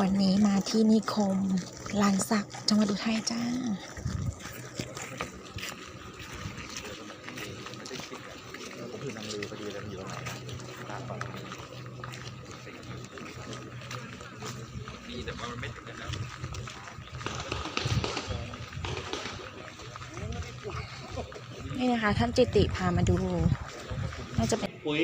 วันนี้มาที่นิคมลานสักจังหวัดอุทัยจ้าผมอยู่นังลือพอดีเลยมันอยู่ตรงไหนนะตามก่อนมีแต่ว่ามันไม่ถึงนะครับนี่นะคะ ท่านจิติพามาดู น่าจะเป็นปุ๋ย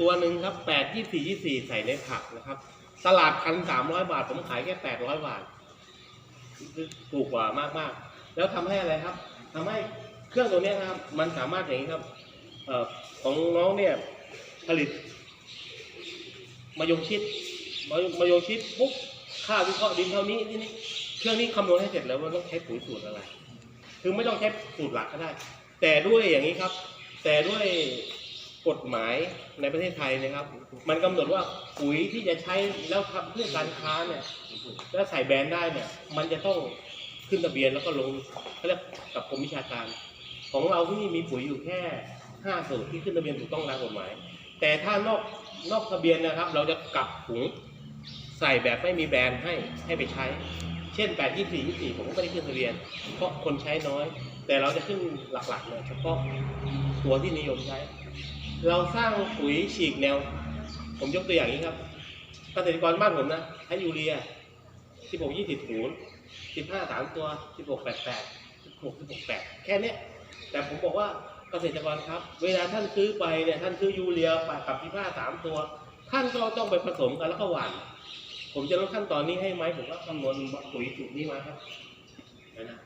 ตัวหนึ่งครับแปดยี่สี่ยี่สี่ใส่ในผักนะครับ ตลาดพันสามร้อยบาท ผมขายแค่แปดร้อยบาท ถูกกว่ามากมากๆแล้วทำให้อะไรครับทำให้เครื่องตัวนี้ครับ มันสามารถอย่างนี้ครับเออของน้องเนี่ยผลิตมายงชิดมายมายงชิดปุ๊บค่าวิเคราะห์ดินเท่านี้นี่นี่เครื่องนี้คำนวณให้เสร็จแล้วว่าต้องใช้ปุ๋ยสูตรอะไร คือไม่ต้องใช้สูตรหลักก็ได้ แต่ด้วยอย่างนี้ครับ แต่ด้วย กฎหมายในประเทศไทยนะครับ มันกำหนดว่าปุ๋ยที่จะใช้แล้วทำเพื่อการค้าเนี่ยแล้วใส่แบรนด์ได้เนี่ย มันจะต้องขึ้นทะเบียนแล้วก็ลงเขาเรียกกับกรมวิชาการ ของเราที่นี่มีปุ๋ยอยู่แค่ห้าสูตรที่ขึ้นทะเบียนถูกต้องตามกฎหมาย แต่ถ้านอกนอกทะเบียนนะครับ เราจะกลับถุงใส่แบบไม่มีแบรนด์ให้ให้ไปใช้ เช่น 8 24 24 ผมก็ไม่ได้ขึ้นทะเบียน เพราะคนใช้น้อย แต่เราจะขึ้นหลักๆเนี่ยเฉพาะตัวที่นิยมใช้ เราสร้างปุ๋ยฉีกแนว ผมยกตัวอย่างนี้ครับเกษตรกรบ้านผมนะใช้ยูเรีย 16 20 0 15 3 ตัว 16 88 16 16 8 แค่นี้แต่ผมบอกว่าเกษตรกรครับ เวลาท่านซื้อไปเนี่ยท่านซื้อยูเรียปกับ15 3 ตัว ท่านก็ต้องไปผสมกันแล้วก็หว่านผมจะลดขั้นตอนนี้ให้ไหมผมก็คำนวณปุ๋ยสูตรนี้มาครับนะ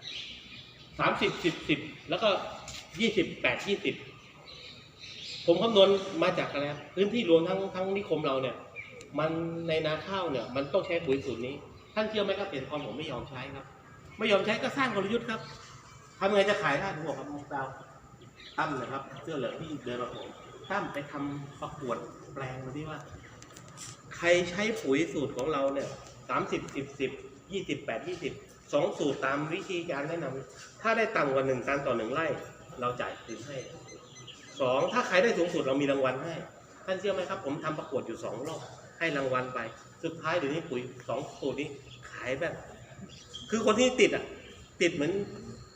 สามสิบสิบสิบแล้วก็ยี่สิบแปดยี่สิบ ผมคำนวณมาจากอะไรพื้นที่รวมทั้งทั้งนิคมเราเนี่ย มันในนาข้าวเนี่ย มันต้องใช้ปุ๋ยสูตรนี้ ท่านเชื่อไหมครับเกษตรกรผมไม่ยอมใช้ครับ ไม่ยอมใช้ก็สร้างกลยุทธ์ครับทำไงจะขายได้ผมบอกครับมุกดาวตั้มนะครับเสื้อเหลืองที่เดินมาผมตั้มไปทำประกวดแปลงมาที่ว่า ใครใช้ปุ๋ยสูตรของเราเนี่ยสามสิบสิบสิบยี่สิบแปดยี่สิบสองสูตรตามวิธีการแนะนำถ้าได้ต่ำกว่าหนึ่งตันต่อหนึ่งไร่ เราจ่ายคืนให้ สองถ้าใครได้สูงสุดเรามีรางวัลให้ ท่านเชื่อไหมครับ ผมทำประกวดอยู่สองรอบให้รางวัลไป สุดท้ายเดี๋ยวนี้ปุ๋ยสองสูตรนี้ขายแบบ คือคนที่ติดอะ ติดเหมือน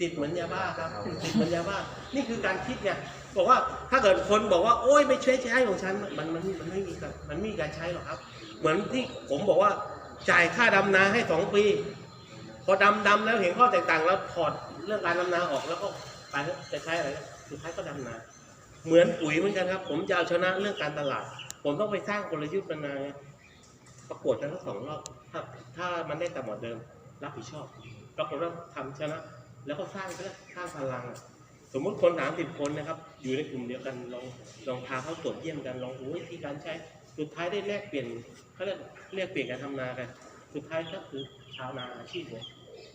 ติดเหมือนยาบ้าครับ ติดเหมือนยาบ้า นี่คือการคิดไงบอกว่าถ้าเกิดคนบอกว่าโอ้ยไม่ใช่ใช้ของฉันมันมันมันไม่มีการมันไม่มีการใช้หรอกครับ เหมือนที่ผมบอกว่าจ่ายค่าดำนาให้สองปี พอดำดำแล้วเห็นข้อแตกต่างแล้วถอดเรื่องการดำนาออกแล้วก็ไปจะใช้อะไรสุดท้ายก็ดำนา เหมือนปุ๋ยเหมือนกันครับ ผมจะเอาชนะเรื่องการตลาด ผมต้องไปสร้างกลยุทธ์มานานประกวดกันทั้งสองรอบถ้าถ้ามันได้แต่ำกว่าเดิม รับผิดชอบปรากฏว่าทำชนะ แล้วก็สร้างก็สร้างพลัง สมมุติคนสามสิบคนนะครับ อยู่ในกลุ่มเดียวกันลองลองพาเขาตรวจเยี่ยมกันลองดูวิธีการใช้สุดท้ายได้แลกเปลี่ยนเขาเรียกเรียกเปลี่ยนการทำนากัน สุดท้ายก็คือชาวนาอาชีพเนี่ย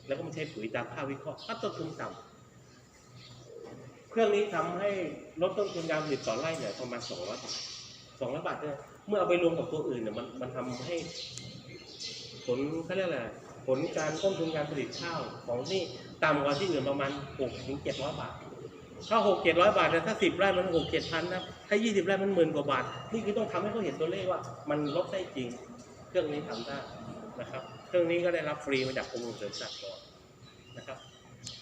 แล้วก็มาใช้ปุ๋ยตามค่าวิเคราะห์ก็ต้นทุนต่ำ เครื่องนี้ทำให้ลดต้นทุนการผลิตต่อไร่เนี่ยประมาณสองร้อยบาทสองร้อยบาทเนี่ยเมื่อเอาไปรวมกับตัวอื่นเนี่ยมันมันทำให้ ผลเขาเรียกอะไรผลการต้นทุนการผลิตข้าวของที่ต่ำกว่าที่อื่นประมาณหกถึงเจ็ดร้อยบาทถ้าหกเจ็ดร้อยบาทแต่ถ้าสิบไร่มันหกเจ็ดพันนะถ้ายี่สิบไร่มันหมื่นกว่าบาท นี่คือต้องทำให้เขาเห็นตัวเลขว่า มันลดได้จริง เครื่องนี้ทำได้นะครับ เครื่องนี้ก็ได้รับฟรีมาจากกรมส่งเสริมสัตว์ก่อนนะครับ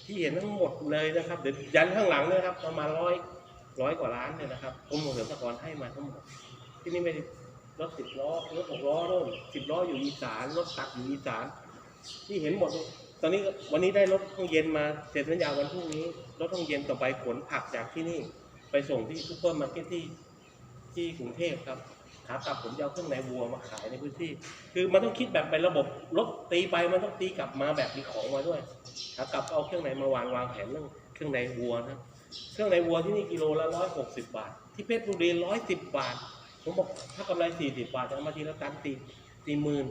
ที่เห็นทั้งหมดเลยนะครับ เดี๋ยวยันข้างหลังนะครับ ประมาณร้อยร้อยกว่าล้านเนี่ยนะครับกรมส่งเสริมสหกรณ์ให้มาทั้งหมด ที่นี่ไม่รถสิบล้อรถหกล้อโน่นสิบล้ออยู่อีสานรถตักอยู่อีสาน ที่เห็นหมดเลยตอนนี้วันนี้ได้รถห้องเย็นมาเสร็จสัญญาวันพรุ่งนี้รถห้องเย็นต่อไปขนผักจากที่นี่ ไปส่งที่ซุปเปอร์มาร์เก็ตที่ที่กรุงเทพครับ ขากลับผมจะเอาเครื่องในวัวมาขายในพื้นที่ คือมันต้องคิดแบบเป็นระบบรถตีไปมันต้องตีกลับมาแบบมีของมาด้วยขากลับเอาเครื่องในมาวางวางแผนเรื่องเครื่องในวัวนะเครื่องในวัวที่นี่กิโลละร้อยหกสิบบาท ที่เพชรบุรีร้อยสิบบาท ผมบอกถ้ากำไรสี่สิบบาทจะเอามาทีละตันตีสี่หมื่น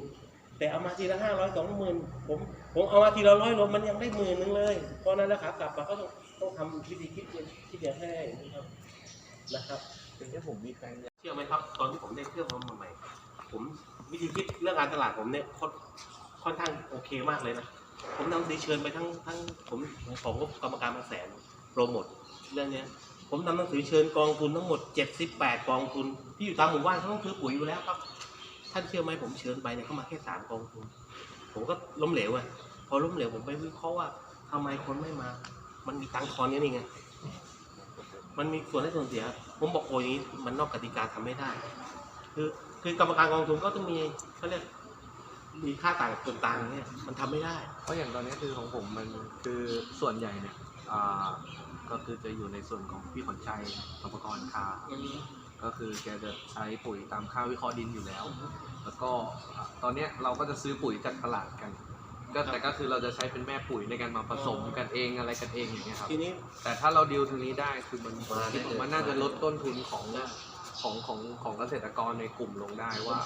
แต่เอามาทีละห้าร้อยสองหมื่นผมผมเอามาทีละร้อยรวมมันยังได้หมื่นนึงเลย เพราะนั้นแล้วขากลับมาก็ต้องต้องทำวิธีคิดเงินคิดเงินให้นะครับนะครับถึงที่ผมมีแฟน ชื่อไหมครับ ตอนที่ผมได้เครื่องมาใหม่ๆผมวิธีคิดเรื่องการตลาดผมเนี่ยค่อนค่อนข้างโอเคมากเลยนะ ผมนำสีเชิญไปทั้งทั้งผมของกรรมการมาแสนโปรโมทเรื่องเนี้ย ผมนำหนังสือเชิญกองทุนทั้งหมด 78 กองทุน ที่อยู่ตามหมู่บ้านเขาต้องซื้อปุ๋ยอยู่แล้วครับ ท่านเชื่อไหมผมเชิญไปเนี่ยเข้ามาแค่สามกองทุน ผมก็ล้มเหลวไงพอล้มเหลวผมไปวิเคราะห์ว่าทำไมคนไม่มา มันมีตังค์ทอนนี่นี่ไง มันมีส่วนได้ส่วนเสีย ผมบอกโอ้ยางนี้มันนอกกติกาทำไม่ได้ คือคือกรรมการกองทุนก็ต้องมีเขาเรียกมีค่าต่างส่วนต่างเนี่ยมันทำไม่ได้ เพราะอย่างตอนนี้คือของผมมันคือส่วนใหญ่เนี่ยอ่าก็คือจะอยู่ในส่วนของพี่ขวัญชัยสปกรค้าก็คือแกจะใช้ปุ๋ยตามค่าวิเคราะห์ดินอยู่แล้ว แล้วก็อ่าตอนเนี้ยเราก็จะซื้อปุ๋ยจากตลาดกัน ก็แต่ก็คือเราจะใช้เป็นแม่ปุ๋ยในการมาผสมกันเองอะไรกันเองอย่างเงี้ยครับ ทีนี้แต่ถ้าเราดีลทางนี้ได้คือมันมาได้เลยมันน่าจะลดต้นทุนของของของของเกษตรกรในกลุ่มลงได้ว่า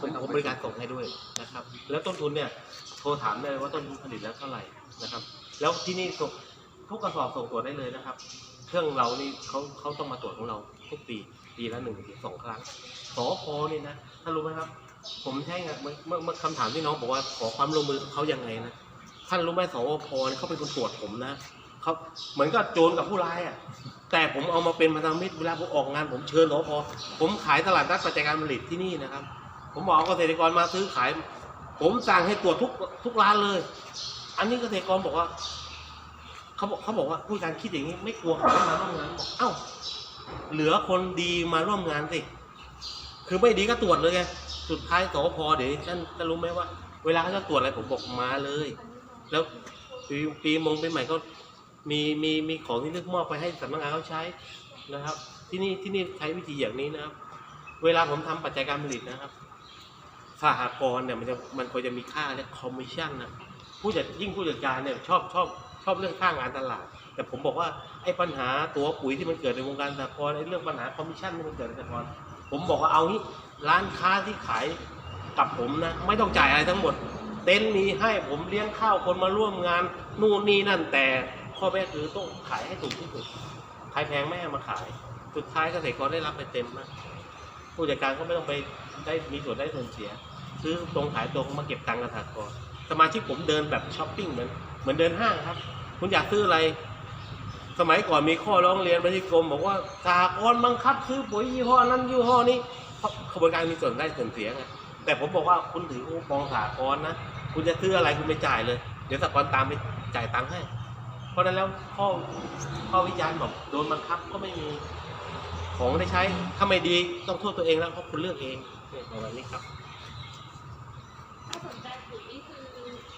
ผมผมบริการส่งให้ด้วยนะครับ แล้วต้นทุนเนี่ยโทรถามได้เลยว่าต้นทุนผลิตแล้วเท่าไหร่นะครับ แล้วที่นี่ส่งทุกกระสอบส่งตรวจได้เลยนะครับ เครื่องเรานี่เขาเขาต้องมาตรวจของเราทุกปีปีละหนึ่งถึงสองครั้งสอพอนี่นะถ้ารู้ไหมครับ ผมใช่ไงเมื่อเมื่อเมื่อคำถามที่น้องบอกว่าขอความร่วมมือเขายังไงนะท่านรู้ไหมสวพเขาเป็นคนตรวจผมนะเขาเหมือนกับโจรกับผู้ร้ายอะ แต่ผมเอามาเป็นพันธมิตรเวลาผมออกงาน ผมเชิญสวพผมขายตลาดนัดปัจจัยการผลิตที่นี่นะครับ ผมบอกเอาเกษตรกรมาซื้อขาย ผมสั่งให้ตรวจทุกทุกร้านเลย อันนี้เกษตรกรบอกว่าเขาบอกเขาบอกว่าผู้การคิดอย่างนี้ไม่กลัวเขามาร่วมงานบอกเอ้าเหลือคนดีมาร่วมงานสิคือไม่ดีก็ตรวจเลยไง สุดท้ายสอพอเดี๋ยวท่านจะรู้ไหมว่า เวลาเขาจะตรวจอะไรผมบอกมาเลย แล้วปีปีมงปีใหม่ก็มีมีมีของที่เลือกมอบไปให้สำนักงานเขาใช้นะครับ ที่นี่ที่นี่ใช้วิธีอย่างนี้นะครับ เวลาผมทำปัจจัยการผลิตนะครับสหกรณ์เนี่ยมันจะมันควรจะมีค่าเรียกคอมมิชชั่นนะผู้จัดยิ่งผู้จัดการเนี่ยชอบชอบชอบเรื่องค่างานตลาด แต่ผมบอกว่าไอ้ปัญหาตัวปุ๋ยที่มันเกิดในวงการสหกรณ์ไอ้เรื่องปัญหาคอมมิชชั่นที่มันเกิดในสหกรณ์ผมบอกว่าเอางี้ ร้านค้าที่ขายกับผมนะ ไม่ต้องจ่ายอะไรทั้งหมด เต็นท์มีให้ผมเลี้ยงข้าวคนมาร่วมงาน นู่นนี่นั่นแต่ข้อแม้คือต้องขายให้ถูกที่สุดขายแพงไม่ให้มาขาย สุดท้ายเกษตรกรได้รับไปเต็มนะผู้จัดการก็ไม่ต้องไปได้มีส่วนได้ส่วนเสีย ซื้อตรงขายตรงมาเก็บตังค์กับสหกรสมาชิกผมเดินแบบช้อปปิ้งเหมือนเหมือนเดินห้างครับ คุณอยากซื้ออะไร สมัยก่อนมีข้อร้องเรียนไปที่กรมบอกว่าสหกรบังคับซื้อปุ๋ยยี่ห้อนั้นยี่ห้อนี้ ขบวนการมีส่วนได้ส่วนเสียไงแต่ผมบอกว่าคุณถือคูปองสหกรณ์นะคุณจะซื้ออะไรคุณไปจ่ายเลย เดี๋ยวสหกรณ์ตามไปจ่ายตังค์ให้ เพราะฉะนั้นแล้วข้อข้อวิจารณ์บอกโดนบังคับก็ไม่มีของได้ใช้ถ้าไม่ดีต้องโทษตัวเองแล้วเพราะคุณเลือกเองเนี่ยประมาณนี้ครับถ้าสนใจปุ๋ยนี่คือ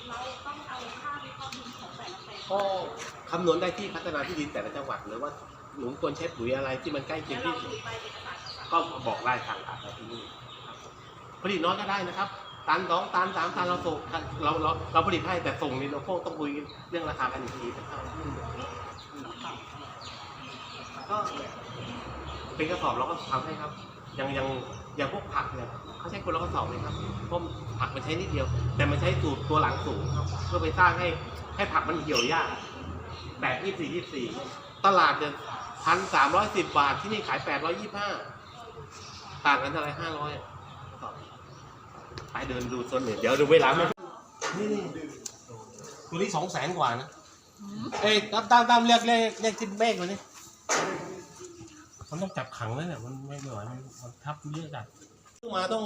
เราต้องเอาค่าวิเคราะห์ดินของแต่ละแปลงก็คำนวณได้ที่พัฒนาที่ดินแต่ละจังหวัดหรือว่าหนูควรใช้ปุ๋ยอะไรที่มันใกล้เคียแล้งวเราที่สุมีดใบเอ ก็บอกได้ทางอาจารย์ที่นี่ครับผลิตน้อยก็ได้นะครับตันสองตันสามตันเราส่งเราเราเราผลิตให้แต่ส่งนี่เราพวกต้องคุยเรื่องราคากันอีกทีนะครับก็เป็นกระสอบเราก็ทำให้ครับอย่างอย่างอย่างพวกผักเนี่ยเขาใช้คนละกระสอบเลยครับเพราะผักมันใช้นิดเดียว แต่มันใช้สูตรตัวหลังสูงครับเพื่อไปสร้างให้ให้ผักมันเหี่ยวยากแปดยี่สี่ยี่สี่ตลาดเนี่ยพันสามร้อยสิบบาทที่นี่ขายแปดร้อยยี่ห้า ต่างกันเท่าไหรห้าร้อยไปเดินดูโซนหนึ่งเดี๋ยวดูเวลาไม่นี่นี่ตัวนี้สองแสนกว่านะ เอ้ยตามตามตามเรียกเรียกเรียกจิ้นเมฆมานี่มันต้องจับขังแล้วเนี่ยมันไม่ไหวมันมันทับเยอะจัดซื้อมาต้อง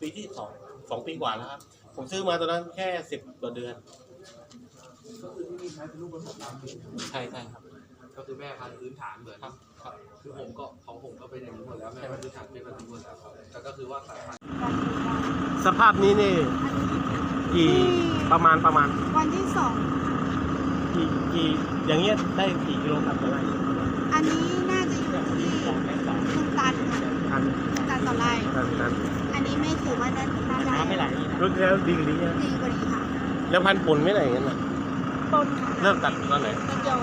ปีที่สองสองปีกว่าแล้วครับ ผมซื้อมาตอนนั้นแค่สิบกว่าเดือนใช่ใช่ครับ ก็คือแม่พันธุ์พื้นฐานเหมือนครับครับ คือผมก็ของผมก็เป็นอย่างนี้หมดแล้วแม่พันธุ์พื้นฐานเป็นแบบนี้หมดแล้วครับแต่ก็คือว่าสายพันธุ์สภาพนี้นี่กี่ประมาณประมาณวันที่สองกี่กี่อย่างเงี้ยได้กี่กิโลกรัมต่อไร่อันนี้น่าจะอยู่ที่หนึ่งตันค่ะทันตันต่อไร่ทันทันอันนี้ไม่ถือว่าได้น่าได้รุ่นที่แล้วดีกว่านี้นะดีกว่านี้ค่ะแล้วพันปุ่นไม่ไหนกันน่ะต้นค่ะเริ่มตัดตอนไหน เดี๋ยว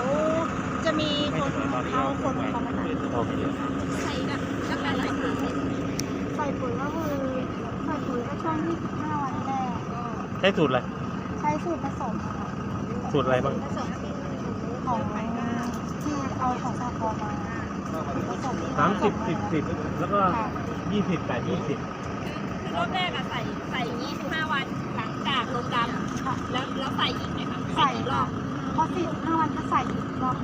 จะมีคนเขาคนเขามาตัดโอเคใช้แบบนักการหลายปุ๋ยใส่ปุ๋ยก็คือใส่ปุ๋ยก็ช่วงที่15วันแรกใช้สูตรอะไร ใช้สูตรผสมค่ะสูตรอะไรบ้างผสมของที่เอาของสากลมาผสมสามสิบสิบสิบแล้วก็ค่ะยี่สิบแปดยี่สิบคือรอบแรกอะใส่ใส่25วันหลังจากลงดำแล้วแล้วใส่อีกไหมคะใส่อีกรอบพอ45วันก็ใส่อีกรอบ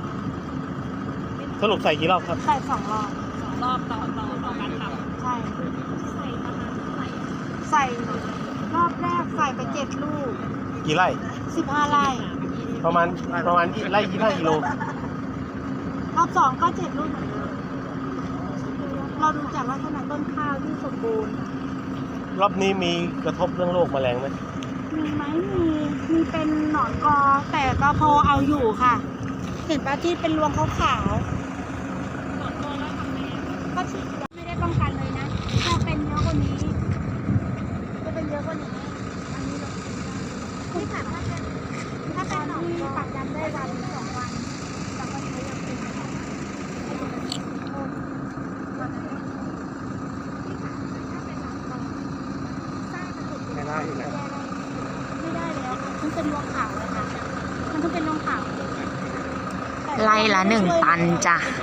สรุปใส่กี่รอบครับ ใส่สองรอบ สองรอบต่อต่อต่อการทใช่ำใส่ประมาณเท่าไหร่อะใส่รอบแรกใส่ไปเจ็ดลูกกี่ไร่ สิบห้าไร่ประมาณประมาณไร่ยี่ห้ากิโล รอบสองก็เจ็ดลูกเหมือนเดิมเราดูจากลักษณะต้นข้าวที่สมบูรณ์ รอบนี้มีกระทบเรื่องโรคแมลงไหมมีไหมมีมีเป็นหนอนกอ แต่ก็พอเอาอยู่ค่ะ เห็นปะที่เป็นรวงขาวๆหนอนกอแล้วทำไงก็ฉีดยาไม่ได้ป้องกันเลยนะ ถ้าเป็นเยอะกว่านี้จะเป็นเยอะกว่านี้ อันนี้เราที่ผ่านถ้าเป็นถ้าเป็นหนอนกอปักยันได้วันสองวันแต่วันนี้ยังเป็นไม่ได้ไม่ได้อยู่แล้วไม่ได้แล้วค่ะมันเป็นรวงขาวเลยค่ะมันต้องเป็นรวงขาวไล่ละหนึ่งตันจ้ะไม่